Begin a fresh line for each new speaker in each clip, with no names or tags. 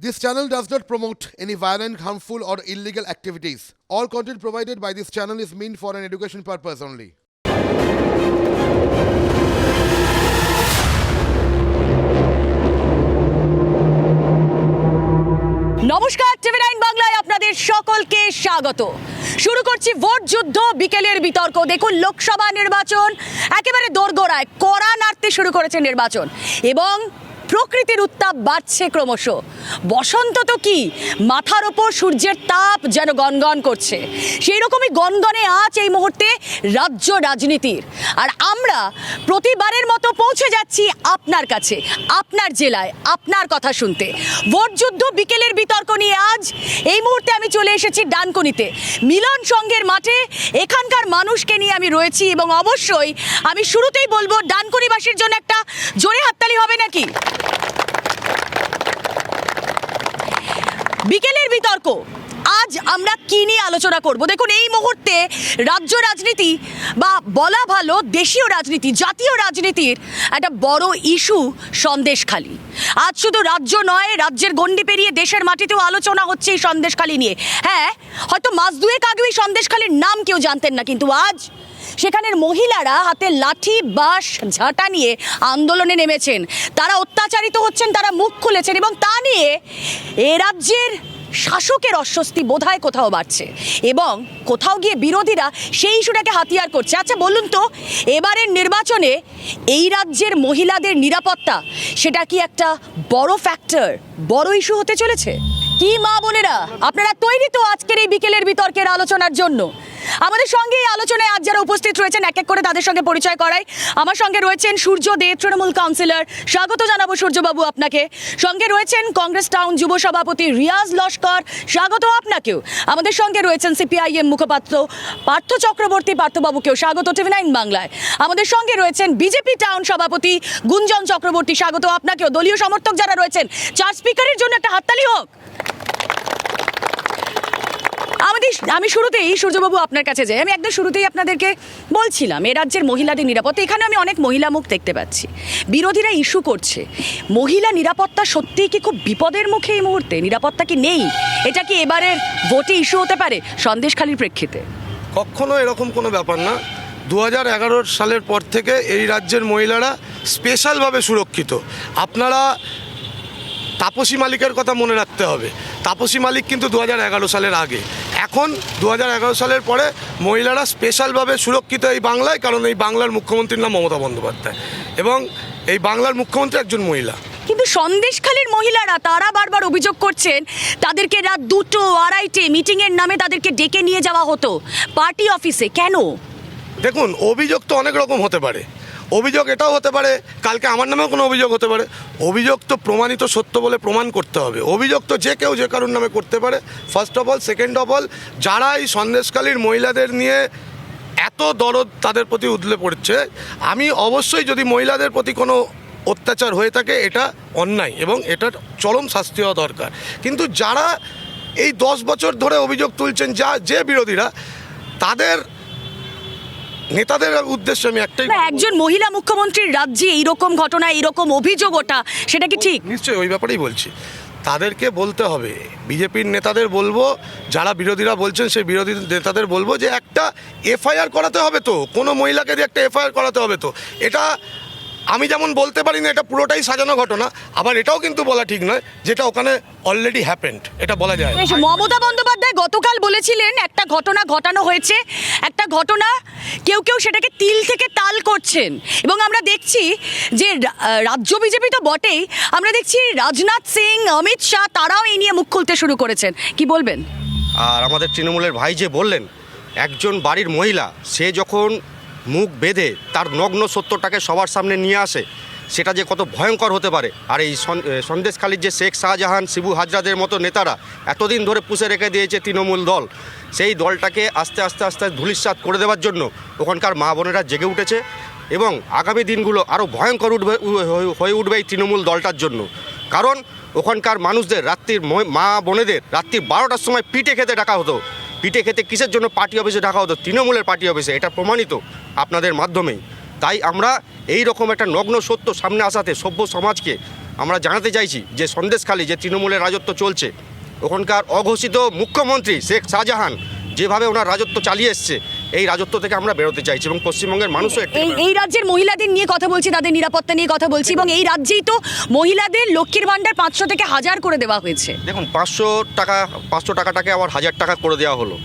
This channel does not promote any violent, harmful, or illegal activities. All content provided by this channel is meant for an education purpose only.
নমস্কার TV nine বাংলায় আপনাদের সকলকে স্বাগত শুরু করছি vote যুদ্ধ বিকেলের বিতর্ক দেখুন লোকসভা নির্বাচন একেবারে দোরগোড়ায় কড়া নাড়তে শুরু করেছে নির্বাচন এবং প্রকৃতির উত্তাপ বাড়ছে ক্রমশ। বসন্ত তো কি? মাথার ওপর সূর্যের তাপ যেন গনগন করছে। সেই রকমই গনগনে আজ এই মুহূর্তে রাজ্য রাজনীতির। আর আমরা প্রতিবারের মতো পৌঁছে যাচ্ছি আপনার কাছে, আপনার জেলায়, আপনার কথা শুনতে। ভোট যুদ্ধ বিকেলের বিতর্ক নিয়ে আজ এই মুহূর্তে আমি চলে এসেছি ডানকুনিতে। মিলন সংঘের মাঠে এখানকার মানুষকে নিয়ে আমি রয়েছি এবং অবশ্যই আমি শুরুতেই বলব, ডানকুনিবাসীর জন্য একটা জোরে হাততালি হবে নাকি? বিকেলের বিতর্ক। আজ আমরা কি নিয়ে আলোচনা করব? দেখুন, এই মুহূর্তে রাজ্য রাজনীতি বা বলা ভালো দেশীয় রাজনীতি, জাতীয় রাজনীতির একটা বড় ইস্যু সন্দেশখালী। আজ শুধু রাজ্য নয়, রাজ্যের গণ্ডি পেরিয়ে দেশের মাটিতেও আলোচনা হচ্ছে এই সন্দেশখালী নিয়ে। হ্যাঁ হয়তো মাস দুয়েক আগেও এই সন্দেশখালীর নাম কেউ জানতেন না, কিন্তু আজ সেখানের মহিলারা হাতে লাঠি, বাঁশ, ঝাঁটা নিয়ে আন্দোলনে নেমেছেন। তারা অত্যাচারিত হচ্ছেন, তারা মুখ খুলেছেন এবং তা নিয়ে এ রাজ্যের শাসকের অস্বস্তি বোধহয় কোথাও বাড়ছে এবং কোথাও গিয়ে বিরোধীরা সেই ইস্যুটাকে হাতিয়ার করছে। আচ্ছা বলুন তো, এবারের নির্বাচনে এই রাজ্যের মহিলাদের নিরাপত্তা, সেটা কি একটা বড় ফ্যাক্টর বড় ইস্যু হতে চলেছে? কি মা বোনেরা, আপনারা তৈরি তো আজকের এই বিকেলের বিতর্কের আলোচনার জন্য। আমাদের সঙ্গে এই আলোচনায় আজ যারা উপস্থিত রয়েছেন, এক এক করে তাদের সঙ্গে পরিচয় করাই। আমার সঙ্গে রয়েছেন সূর্য দে, তৃণমূল কাউন্সিলর। স্বাগত জানাব সূর্যবাবু আপনাকে। সঙ্গে রয়েছেন কংগ্রেস টাউন যুব সভাপতি রিয়াজ লস্কর। স্বাগত আপনাকেও। আমাদের সঙ্গে রয়েছেন সিপিআইএম মুখপাত্র পার্থ চক্রবর্তী পার্থবাবুকেও স্বাগত টিভি নাইন বাংলায়। আমাদের সঙ্গে রয়েছেন বিজেপি টাউন সভাপতি গুঞ্জন চক্রবর্তী, স্বাগত আপনাকেও। দলীয় সমর্থক যারা রয়েছেন, চার স্পিকারের জন্য একটা হাততালি হোক। আমাদের আমি শুরুতেই সূর্যবাবু আপনার কাছে যাই। আমি একদম শুরুতেই আপনাদেরকে বলছিলাম, এ রাজ্যের মহিলাদের নিরাপত্তা। এখানে আমি অনেক মহিলা মুখ দেখতে পাচ্ছি। বিরোধীরা ইস্যু করছে। মহিলা নিরাপত্তা সত্যিই কি খুব বিপদের মুখে এই মুহূর্তে? নিরাপত্তা কি নেই? এটা কি এবারের ভোটে ইস্যু হতে পারে? সন্দেশখালির প্রেক্ষিতে।
কখনো এরকম কোনো ব্যাপার না। দু হাজার এগারো সালের পর থেকে এই রাজ্যের মহিলারা স্পেশালভাবে সুরক্ষিত। আপনারা তাপসী মালিকের কথা মনে রাখতে হবে। তাপসী মালিক কিন্তু দু হাজার এগারো সালের আগে। এখন দু হাজার এগারো সালের পরে মহিলারা স্পেশালভাবে সুরক্ষিত এই বাংলায় কারণ এই বাংলার মুখ্যমন্ত্রীর নাম মমতা বন্দ্যোপাধ্যায়। এবং এই বাংলার মুখ্যমন্ত্রী একজন মহিলা।
কিন্তু সন্দেশখালীর মহিলারা তারা বারবার অভিযোগ করছেন তাদেরকে রাত দুটো আড়াইটে মিটিংয়ের নামে তাদেরকে ডেকে নিয়ে যাওয়া হতো। পার্টি অফিসে কেন?
দেখুন অভিযোগ তো অনেক রকম হতে পারে। অভিযোগ এটাও হতে পারে, কালকে আমার নামেও কোনো অভিযোগ হতে পারে। অভিযোগ তো প্রমাণিত সত্য বলে প্রমাণ করতে হবে। অভিযোগ তো যে কেউ যে কারোর নামে করতে পারে। First of all second of all যারা এই সন্দেশকালীর মহিলাদের নিয়ে এত দরদ তাদের প্রতি উদলে পড়ছে, আমি অবশ্যই যদি মহিলাদের প্রতি কোনো অত্যাচার হয়ে থাকে, এটা অন্যায় এবং এটার চরম শাস্তি হওয়া দরকার। কিন্তু যারা এই দশ বছর ধরে অভিযোগ তুলছেন, যা, যে বিরোধীরা, তাদের নেতাদের উদ্দেশ্য আমি একটাই
একজন মহিলা মুখ্যমন্ত্রীর রাজ্যে এইরকম ঘটনা এইরকম অভিযোগ ওটা সেটা কি ঠিক?
নিশ্চয়ই ওই ব্যাপারেই বলছি। তাদেরকে বলতে হবে বিজেপির নেতাদের বলব যারা বিরোধীরা বলছেন সেই বিরোধী নেতাদের বলব যে একটা এফআইআর করাতে হবে তো কোনো মহিলাকে দিয়ে একটা এফআইআর করাতে হবে তো। এটা আমি যেমন বলতে পারি না এটা পুরোটাই সাজানো ঘটনা আবার এটাও কিন্তু বলা ঠিক নয় যেটা ওখানে অলরেডি হ্যাপেন্ড এটা বলা যায়।
মমতা বন্দ্যোপাধ্যায় গতকাল বলেছিলেন একটা ঘটনা ঘটানো হয়েছে একটা ঘটনা কেউ কেউ সেটাকে তিল থেকে তাল করছেন। এবং আমরা দেখছি যে রাজ্য বিজেপি তো বটেই আমরা দেখছি রাজনাথ সিং অমিত শাহ তারাও এই নিয়ে মুখ খুলতে শুরু করেছেন। কি বলবেন?
আর আমাদের তৃণমূলের ভাই যে বললেন একজন বাড়ির মহিলা সে যখন মুখ বেঁধে তার নগ্ন সত্যটাকে সবার সামনে নিয়ে আসে। সেটা যে কত ভয়ঙ্কর হতে পারে। আর এই সন্দেশখালীর যে শেখ শাহজাহান, শিবু হাজরাদের মতো নেতারা এতদিন ধরে পুষে রেখে দিয়েছে তৃণমূল দল। সেই দলটাকে আস্তে আস্তে আস্তে ধূলিসাৎ করে দেওয়ার জন্য ওখানকার মা বোনেরা জেগে উঠেছে এবং আগামী দিনগুলো আরও ভয়ঙ্কর উঠবে হয়ে- হয়ে উঠবে এই তৃণমূল দলটার জন্য। কারণ ওখানকার মানুষদের রাত্রির মা বোনেদের রাত্রি বারোটার সময় পিঠে খেতে ডাকা হতো। পিঠে খেতে কিসের জন্য পার্টি অফিসে ডাকা হতো? তৃণমূলের পার্টি অফিসে, এটা প্রমাণিত। আপনাদের মাধ্যমেই তাই আমরা এই রকম একটা নগ্ন সত্য সামনে আসাতে সভ্য সমাজকে আমরা জানাতে চাইছি যে সন্দেশখালী যে তৃণমূলের রাজত্ব চলছে ওখানকার অঘোষিত মুখ্যমন্ত্রী শেখ শাহজাহান যেভাবে ওনার রাজত্ব চালিয়ে এসছে এই রাজত্ব থেকে আমরা বেরোতে চাইছি এবং পশ্চিমবঙ্গের মানুষও
এই এই রাজ্যের মহিলাদের নিয়ে কথা বলছি তাদের নিরাপত্তা নিয়ে কথা বলছি এবং এই রাজ্যেই তো মহিলাদের লক্ষ্মীর ভাণ্ডার পাঁচশো থেকে হাজার করে দেওয়া হয়েছে।
দেখুন পাঁচশো টাকা পাঁচশো টাকাটাকে আবার হাজার টাকা করে দেওয়া হলো।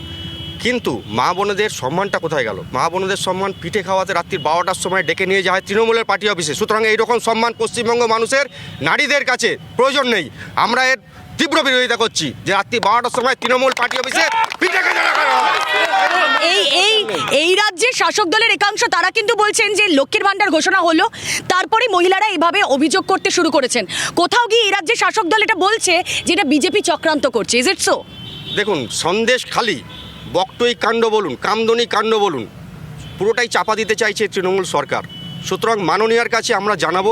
কিন্তু মা বোনেদের সম্মানটা কোথায় গেল? মা বোনেদের সম্মান পিঠে খাওয়াতে রাত্রির বারোটার সময় ডেকে নিয়ে যায় তৃণমূলের পার্টি অফিসে। সুতরাং এইরকম সম্মান পশ্চিমবঙ্গ মানুষের নারীদের কাছে প্রয়োজন নেই। আমরা এর তীব্র বিরোধিতা করছি যে রাত্রি বারোটার সময় তৃণমূল পার্টি অফিসে পিঠে।
এই এই এই রাজ্যের শাসক দলের একাংশ তারা কিন্তু বলছেন যে লক্ষ্মীর ভাণ্ডার ঘোষণা হলো তারপরে মহিলারা এভাবে অভিযোগ করতে শুরু করেছেন। কোথাও গিয়ে এই রাজ্যের শাসক দল এটা বলছে যে এটা বিজেপি চক্রান্ত করছে ইজ ইট সো
দেখুন সন্দেশ খালি বকটই কাণ্ড বলুন, কামদনি কাণ্ড বলুন। পুরোটাই চাপা দিতে চাইছে তৃণমূল সরকার। সুতরাং মাননীয়ার কাছে আমরা জানাব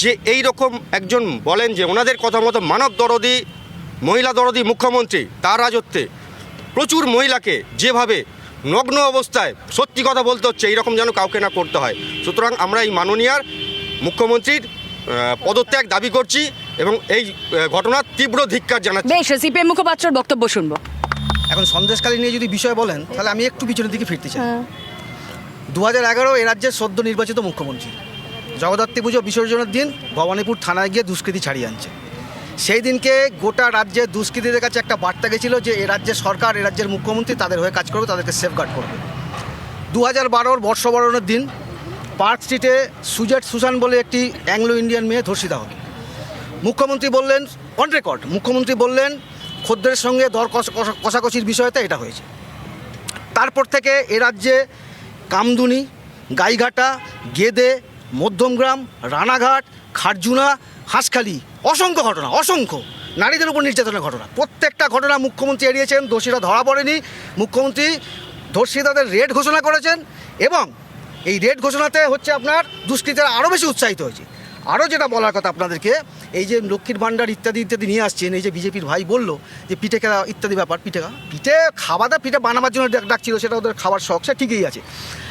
যে এই রকম একজন বলেন যে ওনাদের কথা মতো মানব দরদি, মহিলা দরদি মুখ্যমন্ত্রী, তার রাজত্বে প্রচুর মহিলাকে যেভাবে নগ্ন অবস্থায় সত্যি কথা বলতে হচ্ছে, এইরকম যেন কাউকে না করতে হয়। সুতরাং আমরা এই মাননীয়ার, মুখ্যমন্ত্রীর পদত্যাগ দাবি করছি এবং এই ঘটনার তীব্র ধিক্কার জানাচ্ছি।
বেশ, সিপিএম মুখপাত্রর বক্তব্য শুনব।
এখন সন্দেশকালী নিয়ে যদি বিষয় বলেন তাহলে আমি একটু পিছনের দিকে ফিরতে চাই। দু হাজার এগারো এ রাজ্যের সদ্য নির্বাচিত মুখ্যমন্ত্রী। জগদ্ধাত্রী পুজো বিসর্জনের দিন ভবানীপুর থানায় গিয়ে দুষ্কৃতী ছাড়িয়ে আনছে। সেই দিনকে গোটা রাজ্যের দুষ্কৃতীদের কাছে একটা বার্তা গেছিল যে এ রাজ্যের সরকার এ রাজ্যের মুখ্যমন্ত্রী তাদের হয়ে কাজ করবে তাদেরকে সেফগার্ড করবে। দু হাজার বারোর বর্ষবরণের দিন পার্ক স্ট্রিটে সুজেট সুসান বলে একটি অ্যাংলো ইন্ডিয়ান মেয়ে ধর্ষিত হবে মুখ্যমন্ত্রী বললেন অন রেকর্ড মুখ্যমন্ত্রী বললেন খদ্দের সঙ্গে দর কষ- কষা- কষাকষির বিষয়তে এটা হয়েছে। তারপর থেকে এ রাজ্যে কামদুনি, গাইঘাটা, গেদে, মধ্যমগ্রাম, রানাঘাট, খারজুনা, হাঁসখালি, অসংখ্য ঘটনা, অসংখ্য নারীদের উপর নির্যাতনের ঘটনা। প্রত্যেকটা ঘটনা মুখ্যমন্ত্রী এড়িয়েছেন, দোষীরা ধরা পড়েনি। মুখ্যমন্ত্রী ধর্ষিতাদের রেড ঘোষণা করেছেন এবং এই রেড ঘোষণাতে হচ্ছে আপনার দুষ্কৃতীরা আরও বেশি উৎসাহিত হয়েছে। আরও যেটা বলার কথা আপনাদেরকে, এই যে লক্ষ্মীর ভাণ্ডার ইত্যাদি ইত্যাদি নিয়ে আসছেন, এই যে বিজেপির ভাই বলল যে পিঠে খেলা ইত্যাদি ব্যাপার, পিঠে পিঠে খাওয়া দাওয়া পিঠে বানাবার জন্য ডাক- ডাকছিল, সেটা ওদের খাবার শখ, সে ঠিকই আছে।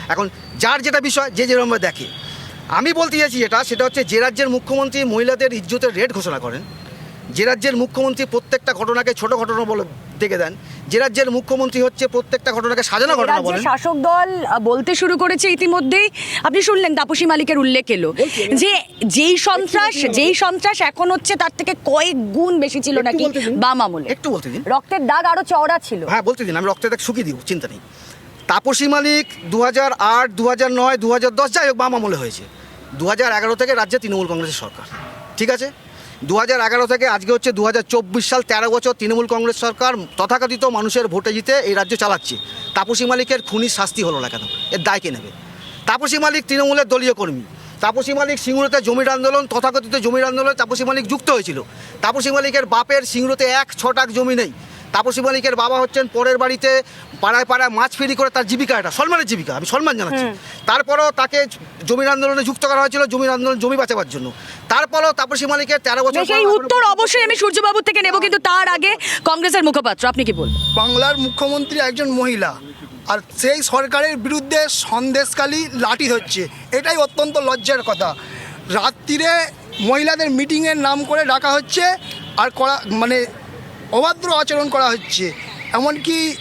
এখন যার যেটা বিষয়, যে যেরকমভাবে দেখে। আমি বলতে চাইছি যেটা, সেটা হচ্ছে যে রাজ্যের মুখ্যমন্ত্রী মহিলাদের ইজ্জতের রেট ঘোষণা করেন যে রাজ্যের মুখ্যমন্ত্রী প্রত্যেকটা ঘটনাকে ছোট ঘটনা বলে দেখে দেন যে রাজ্যের মুখ্যমন্ত্রী হচ্ছে প্রত্যেকটা ঘটনাকে সাজানো ঘটনা বলেন।
শাসক দল বলতে শুরু করেছে ইতিমধ্যেই আপনি শুনলেন তাপসী মালিকের উল্লেখ এলো যে যেই সন্ত্রাস যেই সন্ত্রাস এখন হচ্ছে তার থেকে কয়েক গুণ বেশি ছিল নাকি বাম আমলে।
একটু বলতে দিন।
রক্তের দাগ আরও চওড়া ছিল।
হ্যাঁ বলতে দিন আমি রক্তের দাগ শুকিয়ে দিব চিন্তা নেই। তাপসী মালিক দু হাজার আট দু হাজার নয় দু হাজার দশ যাই হোক বাম আমলে হয়েছে। দু হাজার এগারো থেকে রাজ্যে তৃণমূল কংগ্রেসের সরকার ঠিক আছে? দু এগারো থেকে আজকে হচ্ছে দু হাজার চব্বিশ সাল তেরো বছর তৃণমূল কংগ্রেস সরকার তথাকথিত মানুষের ভোটে জিতে এই রাজ্য চালাচ্ছে। তাপসী মালিকের খুনির শাস্তি হলো না কেন? এর দায় কে নেবে? তাপসী মালিক তৃণমূলের দলীয় কর্মী। তাপসী মালিক সিঙ্গুরতে জমির আন্দোলন তথাকথিত জমির আন্দোলনে তাপসী মালিক যুক্ত হয়েছিল। তাপসী মালিকের বাপের সিঙ্গুরতে এক ছটাক জমি নেই। তাপসী মালিকের বাবা হচ্ছেন পরের বাড়িতে পাড়ায় পাড়ায় মাছ ফেরি করে তার জীবিকা এটা সলমানের জীবিকা আমি সম্মান জানাচ্ছি। তারপরও তাকে জমির আন্দোলনে যুক্ত করা হয়েছিল জমির আন্দোলন জমি বাঁচাবার জন্য। তারপরও তাপসী মালিকের তেরো বছর পর-
উত্তর অবশ্যই আমি সূর্যবাবুর থেকে নেব কিন্তু তার আগে কংগ্রেসের মুখপাত্র আপনি কি বলবেন?
বাংলার মুখ্যমন্ত্রী একজন মহিলা আর সেই সরকারের বিরুদ্ধে সন্দেশকালী লাঠি হচ্ছে এটাই অত্যন্ত লজ্জার কথা। রাত্রিরে মহিলাদের মিটিংয়ের নাম করে ডাকা হচ্ছে আর করা মানে অবাধ্য আচরণ করা হচ্ছে। এমনকি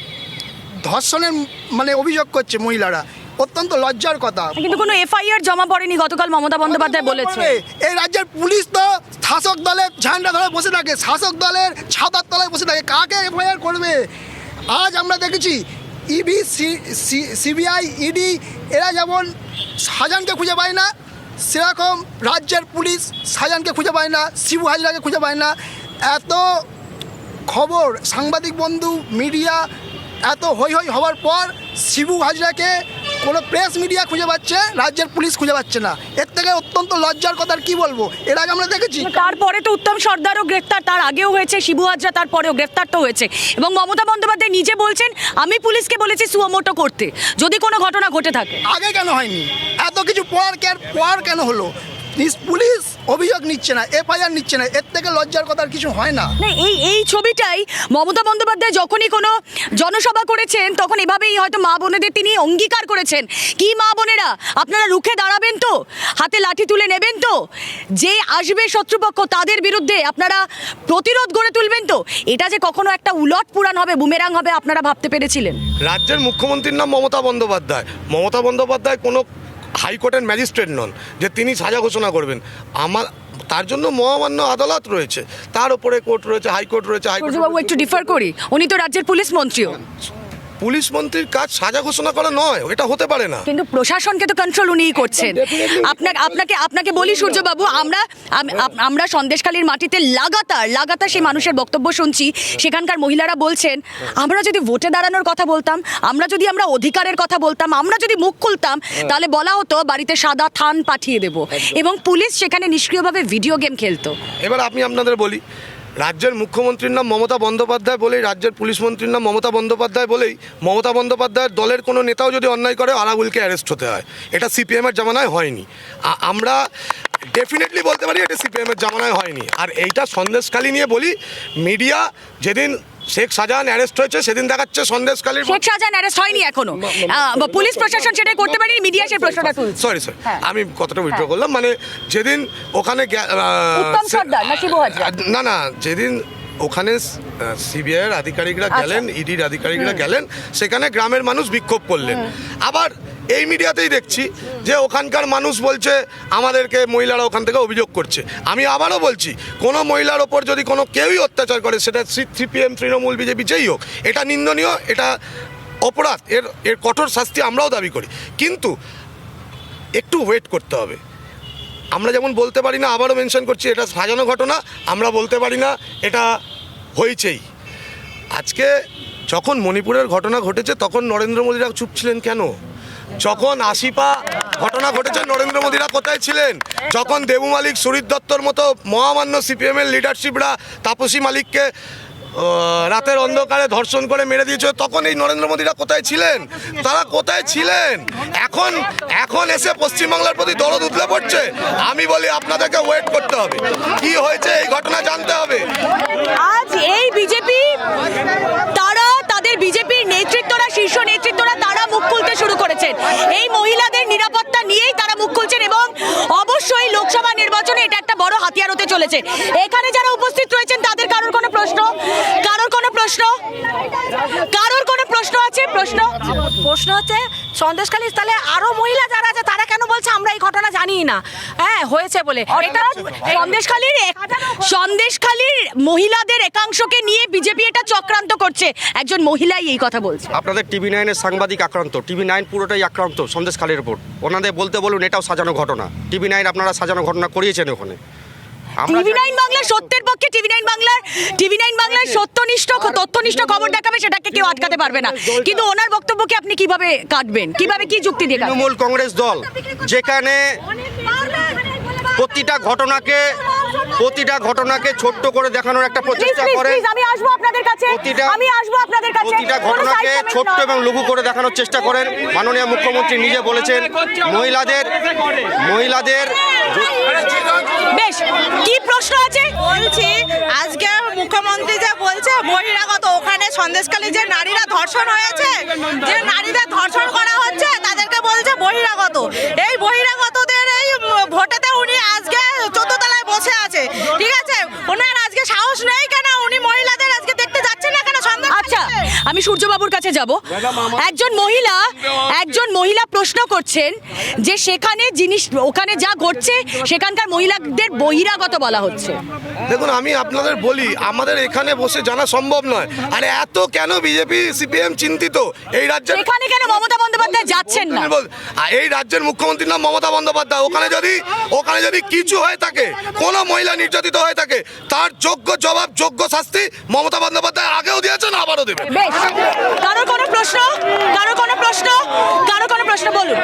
ধর্ষণের মানে অভিযোগ করছে মহিলারা। অত্যন্ত লজ্জার কথা।
কিন্তু কোনো এফআইআর জমা পড়েনি গতকাল মমতা বন্দ্যোপাধ্যায় বলেছে।
এই রাজ্যের পুলিশ তো শাসক দলের ঝান্ডা ধরে বসে থাকে শাসক দলের ছাতার তলায় বসে থাকে। কাকে এফআইআর করবে? আজ আমরা দেখেছি ইবি সিবিআই ইডি এরা যেমন শাহজাহানকে খুঁজে পায় না সেরকম রাজ্যের পুলিশ শাহজাহানকে খুঁজে পায় না শিবু হাজরাকে খুঁজে পায় না। এত খবর সাংবাদিক বন্ধু মিডিয়া এত হই হই হওয়ার পর শিবু হাজরাকে কোনো প্রেস মিডিয়া খুঁজে পাচ্ছে রাজ্যের পুলিশ খুঁজে পাচ্ছে না। এর থেকে অত্যন্ত লজ্জার কথা আর কি বলব? এর আগে আমরা দেখেছি।
তারপরে তো উত্তম সর্দারও গ্রেফতার তার আগেও হয়েছে শিবু হাজরা তারপরেও গ্রেফতার তো হয়েছে। এবং মমতা বন্দ্যোপাধ্যায় নিজে বলছেন আমি পুলিশকে বলেছি সুমোটো করতে। যদি কোনো ঘটনা ঘটে থাকে।
আগে কেন হয়নি? এত কিছু পড়ার কে পড়ার কেন হলো? পুলিশ অভিযোগ নিচ্ছে না এফআইআর নিচ্ছে না এর থেকে লজ্জার কথা আর কিছু হয় না।
না এই এই ছবিটাই মমতা বন্দ্যোপাধ্যায় যখনই কোনো জনসভা করেছেন তখন এভাবেই হয়তো মা বোনেদের তিনি অঙ্গীকার করেছেন। কি মা বোনেরা? আপনারা রুখে দাঁড়াবেন তো? হাতে লাঠি তুলে নেবেন তো? যে আসবে শত্রুপক্ষ তাদের বিরুদ্ধে আপনারা প্রতিরোধ গড়ে তুলবেন তো? এটা যে কখনো একটা উলট পুরাণ হবে বুমেরাং হবে আপনারা ভাবতে পেরেছিলেন।
রাজ্যের মুখ্যমন্ত্রীর নাম মমতা বন্দ্যোপাধ্যায়। মমতা বন্দ্যোপাধ্যায় কোনো হাইকোর্টের ম্যাজিস্ট্রেট নন যে তিনি সাজা ঘোষণা করবেন। আমার তার জন্য মহামান্য আদালত রয়েছে। তার উপরে কোর্ট রয়েছে হাইকোর্ট রয়েছে হাইকোর্ট
একটু ডিফার করি। উনি তো রাজ্যের পুলিশ মন্ত্রীও।
পুলিশ মন্ত্রীর কাজ সাজা ঘোষণা করা নয় এটা হতে পারে না।
কিন্তু প্রশাসনকে তো কন্ট্রোল উনিই করছেন। আপনাকে আপনাকে আপনাকে বলি সূর্যবাবু আমরা আমরা সন্দেশখালীর মাটিতে লাগাতার লাগাতার সেই মানুষের বক্তব্য শুনছি। সেখানকার মহিলারা বলছেন আমরা যদি ভোটে দাঁড়ানোর কথা বলতাম আমরা যদি আমরা অধিকারের কথা বলতাম আমরা যদি মুখ খুলতাম তাহলে বলা হতো বাড়িতে সাদা থান পাঠিয়ে দেব। এবং পুলিশ সেখানে নিষ্ক্রিয়ভাবে ভিডিও গেম খেলতো।
এবার আমি আপনাদের বলি রাজ্যের মুখ্যমন্ত্রীর নাম মমতা বন্দ্যোপাধ্যায় বলেই, রাজ্যের পুলিশ মন্ত্রীর নাম মমতা বন্দ্যোপাধ্যায় বলেই মমতা বন্দ্যোপাধ্যায়ের দলের কোনো নেতাও যদি অন্যায় করে আরাগুলকে অ্যারেস্ট হতে হয়। এটা সিপিএমের জামানায় হয়নি। আমরা ডেফিনেটলি বলতে পারি এটা সিপিএমের জামানায় হয়নি। আর এইটা সন্দেশখালী নিয়ে বলি মিডিয়া যেদিন শেখ শাহজাহান অ্যারেস্ট হয়েছে সেদিন দেখাচ্ছে সন্দেশকালীর
শেখ শাহজাহান অ্যারেস্ট হয়নি এখনও। পুলিশ প্রশাসন সেটা করতে পারেনি মিডিয়া সে প্রশ্নটা তুলছে।
Sorry sorry.
হ্যাঁ।
আমি কতটা উইথড্র করলাম মানে যেদিন ওখানে
না
না যেদিন ওখানে সিবিআইয়ের আধিকারিকরা
আচ্ছা।
গেলেন ইডির আধিকারিকরা গেলেন সেখানে গ্রামের মানুষ বিক্ষোভ করলেন। আবার এই মিডিয়াতেই দেখছি যে ওখানকার মানুষ বলছে আমাদেরকে মহিলারা ওখান থেকে অভিযোগ করছে। আমি আবারও বলছি কোনো মহিলার ওপর যদি কোনো কেউই অত্যাচার করে সেটা সিপিএম তৃণমূল বিজেপি যেই হোক এটা নিন্দনীয় এটা অপরাধ এর এর কঠোর শাস্তি আমরাও দাবি করি। কিন্তু একটু ওয়েট করতে হবে। আমরা যেমন বলতে পারি না, আবারও মেনশন করছি, এটা সাজানো ঘটনা, আমরা বলতে পারি না, এটা হয়েছেই। আজকে যখন মণিপুরের ঘটনা ঘটেছে, তখন নরেন্দ্র মোদীরা চুপ ছিলেন কেন? যখন আশিপা ঘটনা ঘটেছে, নরেন্দ্র মোদীরা কোথায় ছিলেন? যখন দেবু মালিক, সুরিত দত্তর মতো মহামান্য সিপিএমের লিডারশিপরা তাপসী মালিককে রাতের অন্ধকারে ধর্ষণ করে মেরে দিয়েছে। তখন এই নরেন্দ্র মোদীরা কোথায় ছিলেন? তারা কোথায় ছিলেন? এখন এখন এসে পশ্চিমবাংলার প্রতি দরদ উতলে পড়ছে। আমি বলি আপনাদেরকে ওয়েট করতে হবে। কি হয়েছে এই ঘটনা জানতে হবে।
আজ এই বিজেপি তারা, তাদের বিজেপির নেতৃত্বরা, শীর্ষ নেতৃত্বরা তারা মুখ খুলতে শুরু করেছেন। এই মহিলাদের নিরাপত্তা নিয়েই তারা মুখ খুলছেন এবং অবশ্যই লোকসভা নির্বাচনে এটা একটা বড় হাতিয়ার হতে চলেছে। এখানে যারা উপস্থিত রয়েছেন তাদের কারোর কোনো প্রশ্ন? কারোর কোনো প্রশ্ন? কারোর কোনো প্রশ্ন আছে? প্রশ্ন?
প্রশ্ন হচ্ছে সন্দেশখালী তাহলে আরও মহিলা যারা আছে তারা কেন বলছে আমরা এই ঘটনা জানি না? হ্যাঁ হয়েছে বলে। এটা
সন্দেশখালীর সন্দেশখালীর মহিলাদের একাংশকে নিয়ে বিজেপি এটা চক্রান্ত করছে। একজন মহিলাই এই কথা বলছে।
আপনাদের টিভি নাইনের সাংবাদিক আক্রান্ত টিভি নাইন পুরোটাই আক্রান্ত সন্দেশখালীর উপর। ওনাদের বলতে বলুন এটাও সাজানো ঘটনা। টিভি নাইন আপনারা সাজানো ঘটনা করিয়েছেন ওখানে।
টিভি নাইন বাংলার সত্যের পক্ষে টিভি নাইন বাংলার টিভি নাইন বাংলার সত্যনিষ্ঠ তথ্যনিষ্ঠ খবর দেখাবে সেটাকে কেউ আটকাতে পারবে না। কিন্তু ওনার বক্তব্যকে আপনি কীভাবে কাটবেন? কীভাবে কি যুক্তি দিয়ে?
তৃণমূল কংগ্রেস দল যেখানে প্রতিটা ঘটনাকে প্রতিটা ঘটনাকে ছোট্ট করে দেখানোর একটা প্রচেষ্টা
করে
করেন।
আমি আসব আপনাদের কাছে।
প্রতিটা
আমি আসব আপনাদের কাছে।
প্রতিটা ঘটনাকে ছোট্ট এবং লঘু করে দেখানোর চেষ্টা করেন। মাননীয় মুখ্যমন্ত্রী নিজে বলেছেন মহিলাদের মহিলাদের
বেশ, কি প্রশ্ন আছে?
বলছি, আজকে মুখ্যমন্ত্রী যে বলছে, বহিরাগত, ওখানে সন্দেশখালী যে নারীরা ধর্ষণ হয়েছে, যে নারীদের ধর্ষণ করা হচ্ছে, তাদেরকে বলছে বহিরাগত। এই বহিরাগতদের এই ভোটেতে উনি আজকে চোদ্দ তলায় বসে আছে, ঠিক আছে? ওনার আজকে সাহস নেই কেন? উনি মহিলাদের আজকে দেখতে যাচ্ছে না
আচ্ছা আমি সূর্যবাবুর কাছে যাব। একজন মহিলা একজন মহিলা প্রশ্ন করছেন যে সেখানে জিনিস ওখানে যা ঘটছে সেখানকার মহিলাদের বহিরাগত বলা হচ্ছে।
দেখুন আমি আপনাদের বলি আমাদের এখানে বসে জানা সম্ভব নয়। আরে এত কেন বিজেপি সিপিএম চিন্তিত? এই রাজ্যের
এখানে কেন মমতা বন্দ্যোপাধ্যায় যাচ্ছেন না?
এই রাজ্যের মুখ্যমন্ত্রীর নাম মমতা বন্দ্যোপাধ্যায়। ওখানে যদি ওখানে যদি কিছু হয়ে থাকে কোনো মহিলা নির্যাতিত হয়ে থাকে তার যোগ্য জবাব যোগ্য শাস্তি মমতা বন্দ্যোপাধ্যায় আগেও দিয়েছেন আবারও দেবেন
কারও কোনো প্রশ্ন? কারও কোনো প্রশ্ন? কারও কোনো প্রশ্ন? বলুন।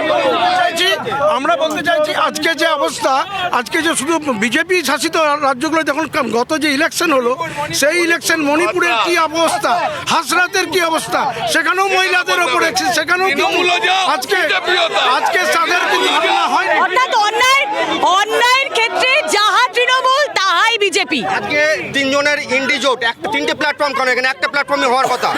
আমরা বলতে চাইছি আজকে যে অবস্থা আজকে যে শুধু বিজেপি শাসিত রাজ্যগুলো যখন গত যে ইলেকশন হলো সেই ইলেকশন মণিপুরের কি অবস্থা হাসরাতের কি অবস্থা সেখানেও মহিলাদের ওপরে সেখানেও আজকে আজকে তাদের কিন্তু ঘটনা হয়
অর্থাৎ অন্যায় অন্যায়ের সেক্ষেত্রে যাহা তৃণমূল বিজেপি।
আজকে তিনজনের ইন্ডিজোট একটা তিনটে প্ল্যাটফর্ম কেন এখানে, একটা প্ল্যাটফর্মে হওয়ার কথা।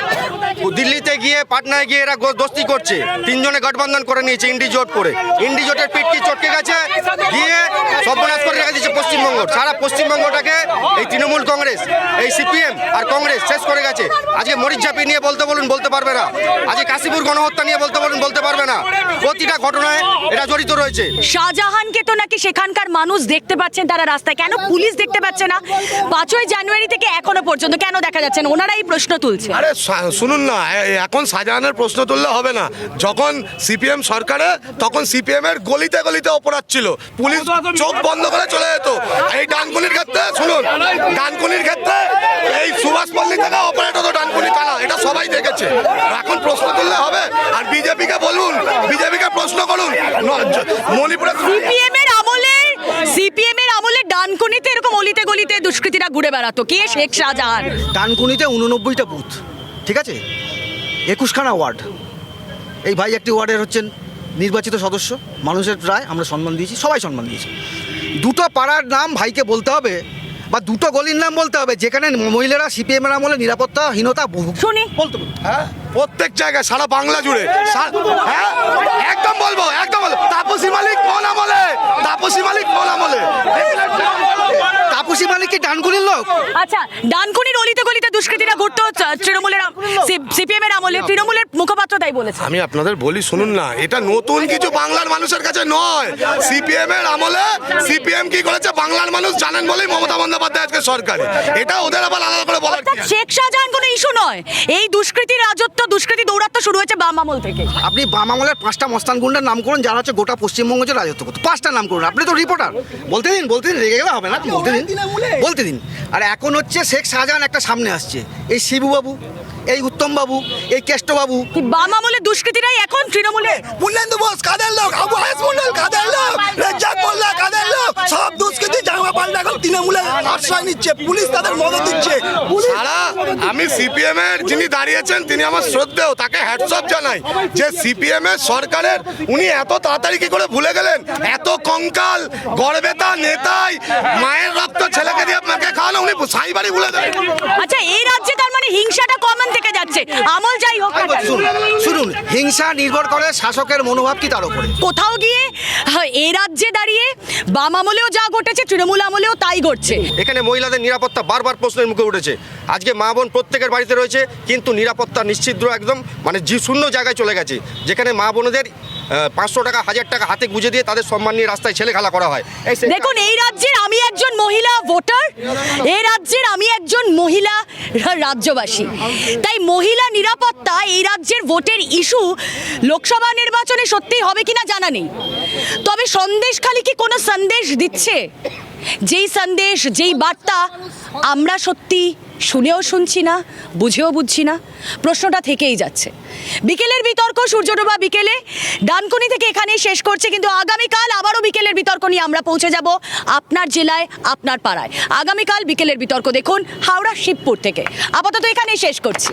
দিল্লিতে গিয়ে, পাটনায় গিয়ে এরা দোস্তি করছে। তিনজনে গঠবন্ধন করে নিয়েছে ইন্ডি জোট করে। ইন্ডি ইন্ডিজোটের পিটকি চটকে গেছে? গিয়ে সর্বনাশ করে রেখে দিয়েছে পশ্চিমবঙ্গ। সারা পশ্চিমবঙ্গটাকে এই তৃণমূল কংগ্রেস, এই সিপিএম আর কংগ্রেস শেষ করে গেছে। আজকে মরিচাপি নিয়ে বলতে বলুন বলতে পারবে না। আজকে কাশীপুর গণহত্যা নিয়ে বলতে বলুন বলতে পারবে না। প্রতিটা ঘটনায় এটা জড়িত রয়েছে।
শাহজাহানকে তো নাকি সেখানকার মানুষ দেখতে পাচ্ছেন তারা রাস্তায়। কেন পুলিশ দেখতে পাচ্ছে না? পাঁচই জানুয়ারি থেকে এখনও পর্যন্ত কেন দেখা যাচ্ছে না? ওনারা এই প্রশ্ন তুলছে।
আরে শুনুন না এখন শাহজাহানের প্রশ্ন তুললে হবে না। যখন সিপিএম সরকারে তখন সিপিএম এর গলিতে গলিতে অপরাধ ছিল। পুলিশ চোখ বন্ধ করে চলে যেত। এই ডানকুনির ক্ষেত্রে শুনুন ডানকুনির ক্ষেত্রে এই সুভাষ পল্লী থেকে অপারেট হতো ডানকুনি থানা এটা সবাই দেখেছে। এখন প্রশ্ন করলে হবে। আর বিজেপিকে বলুন বিজেপিকে প্রশ্ন করুন। মণিপুরে
সিপিএম এর আমলে সিপিএম এর আমলে ডানকুনিতে এরকম অলিতে গলিতে দুষ্কৃতীরা ঘুরে বেড়াতো। কে? শেখ শাহজাহান।
ডানকুনিতে উননব্বইটা বুথ ঠিক আছে? একুশখানা ওয়ার্ড। এই ভাই একটি ওয়ার্ডের হচ্ছেন নির্বাচিত সদস্য। মানুষের প্রায় আমরা সম্মান দিয়েছি সবাই সম্মান দিয়েছি। দুটো পাড়ার নাম ভাইকে বলতে হবে। বা দুটো গলির নাম বলতে হবে যেখানে মহিলারা সিপিএম এর আমলে নিরাপত্তাহীনতা
শুনি।
বলতে
হ্যাঁ? প্রত্যেক জায়গায় সারা বাংলা জুড়ে। হ্যাঁ? একদম বলব একদম বলব। তাপসী মালিক কোন আমলে? তাপসী মালিক কোন আমলে?
তাপসী মালিক কি ডানকুনির লোক
আচ্ছা ডানকুনির অলিতে গলিতে দুষ্কৃতীরা ঘুরতো তৃণমূলের সিপিএম এর আমলে তৃণমূলের মুখপাত্র তাই বলেছে।
আমি আপনাদের বলি শুনুন না এটা নতুন কিছু বাংলার মানুষের কাছে নয়। সিপিএম এর আমলে সিপিএম কি করেছে বাংলার মানুষ জানেন বলেই মমতা বন্দ্যোপাধ্যায় আজকে সরকারে। এটা ওদের আবার আলাদা করে আছে?
শেখ শাহজাহান কোনো ইস্যু নয়। এই দুষ্কৃতির রাজত্ব দুষ্কৃতি দৌরাত্ম শুরু হয়েছে বাম আমল থেকে।
আপনি বাম আমলের পাঁচটা মস্তান গুন্ডার নাম করুন যারা হচ্ছে গোটা পশ্চিমবঙ্গ যে রাজত্ব করতো। পাঁচটা নাম করুন আপনি তো রিপোর্টার বলতে দিন বলতে দিন রেগে গেলে হবে না বলতে দিন। বলতে দিন। আর এখন হচ্ছে শেখ শাহজাহান একটা সামনে আসছে। এই শিবুবাবু এই উত্তমবাবু এই কেষ্টবাবু।
কি বাম আমলের দুষ্কৃতীরাই এখন তৃণমূলে।
বুল্লেন্দু বোস কাদের লোক? আবু হায়াস মন্ডল কাদের লোক? রেজ্জাক মোল্লা কাদের লোক? সব দুষ্কৃতি জামা পাল্টা এখন তৃণমূলের আশ্রয় নিচ্ছে। পুলিশ তাদের মদত দিচ্ছে।
সারা আমি সিপিএম এর যিনি দাঁড়িয়েছেন তিনি আমার শ্রদ্ধেয় তাকে হ্যাটসঅপ জানাই যে সিপিএম এর সরকারের উনি এত তাড়াতাড়ি কি করে ভুলে গেলেন? এত কঙ্কাল গড়বেতা নেতাই মায়ের রক্ত ছেলেকে দিয়ে আপনাকে খাওয়ানো উনি সাই বাড়ি ভুলে গেলেন।
আচ্ছা এই রাজ্যে তার মানে হিংসাটা কমন থেকে যাচ্ছে। আমল যাই হোক না কেন।
শুনুন শুনুন হিংসা নির্ভর করে শাসকের মনোভাব কি তার উপরে?
কোথাও গিয়ে হ্যাঁ, এই রাজ্যে দাঁড়িয়ে বাম আমলেও যা ঘটেছে তৃণমূল আমলেও তাই ঘটছে।
এখানে মহিলাদের নিরাপত্তা বারবার প্রশ্নের মুখে উঠেছে। আজকে মা বোন প্রত্যেকের বাড়িতে রয়েছে কিন্তু নিরাপত্তা নিশ্চিদ্র একদম মানে জি শূন্য জায়গায় চলে গেছে। যেখানে মা বোনেদের পাঁচশো টাকা, হাজার টাকা হাতে গুঁজে দিয়ে তাদের সম্মান নিয়ে রাস্তায় ছেলে খেলা করা হয়।
দেখুন, এই রাজ্যের আমি একজন মহিলা ভোটার, এই রাজ্যের আমি একজন মহিলা রাজ্যবাসী। তাই মহিলা নিরাপত্তা এই রাজ্যের ভোটের ইস্যু লোকসভা নির্বাচনে সত্যিই হবে কিনা জানা নেই। তবে সন্দেশ খালি কি কোনো সন্দেশ দিচ্ছে? যেই সন্দেশ, যেই বার্তা আমরা সত্যি শুনেও শুনছি না, বুঝেও বুঝছি না। প্রশ্নটা থেকেই যাচ্ছে। বিকেলের বিতর্ক সূর্যডোবা বিকেলে, ডানকুনি থেকে এখানেই শেষ করছে, কিন্তু আগামীকাল আবারও বিকেলের বিতর্ক নিয়ে আমরা পৌঁছে যাব আপনার জেলায়, আপনার পাড়ায়। আগামীকাল বিকেলের বিতর্ক দেখুন, হাওড়া, শিবপুর থেকে। আপাতত এখানেই শেষ করছি।